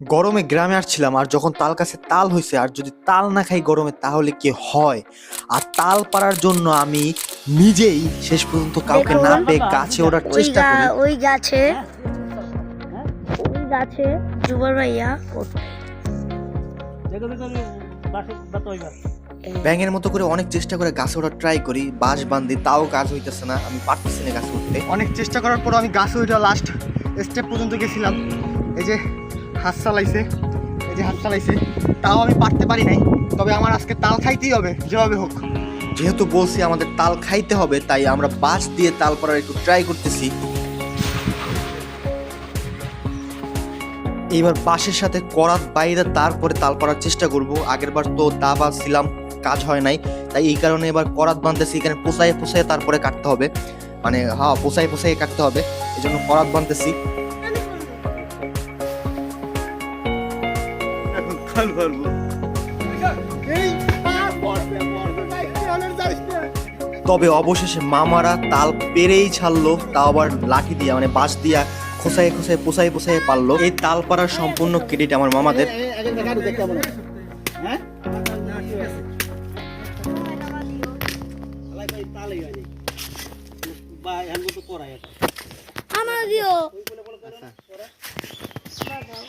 গরমে গ্রামে আসছিলাম আর যখন তাল কাছে তাল হয়েছে আর যদি তাল না খাই গরমে তাহলে কি হয়? আর তাল পাড়ার জন্য আমি নিজেই শেষ পর্যন্ত কাউকে না পেয়ে গাছে ওঠার চেষ্টা করি। ওই গাছে ওই গাছে জুবার ভাইয়া ব্যাঙের মতো করে অনেক চেষ্টা করে গাছে ওঠার ট্রাই করি বাঁশ বান্ধি তাও কাজ হইতেছে না আমি পারতেছি না গাছে উঠতে। অনেক চেষ্টা করার পর আমি গাছে উঠে লাস্ট স্টেপ পর্যন্ত গেছিলাম। এই যে হাত চালাইছে, এই যে হাত চালাইছে, তাও আমি পারতে পারি নাই, তবে আমার আজকে তাল খাইতেই হবে, যেভাবে হোক। যেহেতু বলছি আমাদের তাল খাইতে হবে, তাই আমরা বাঁশ দিয়ে তাল পাড়ার একটু ট্রাই করতেছি। এইবার বাঁশের সাথে করাত বাইরে তারপরে তাল পাড়ার চেষ্টা করব। আগের বার তো দা ছিলাম কাজ হয় নাই, তাই এই কারণে এবার করাত বাঁধতেছি, এখানে পোষায় পোষায় তারপরে কাটতে হবে। মানে হ্যাঁ পোষায় পোষায় কাটতে হবে এই জন্য করাত বাঁধতেছি। তবে অবশেষে মামারা তাল পেরেই ছাড়লো তাও আবার লাঠি দিয়া মানে বাঁশ দিয়া খোসায় খোসায় পোষায় পোষায় পারল। এই তাল পাড়ার সম্পূর্ণ ক্রেডিট আমার মামাদের। আমার দিও।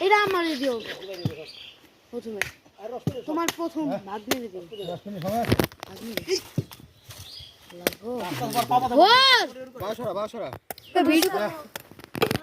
এটা আমার দিও। প্রথমে। তোমার প্রথম। লাগো। ওর! বাসরা। বাসরা ভিডিও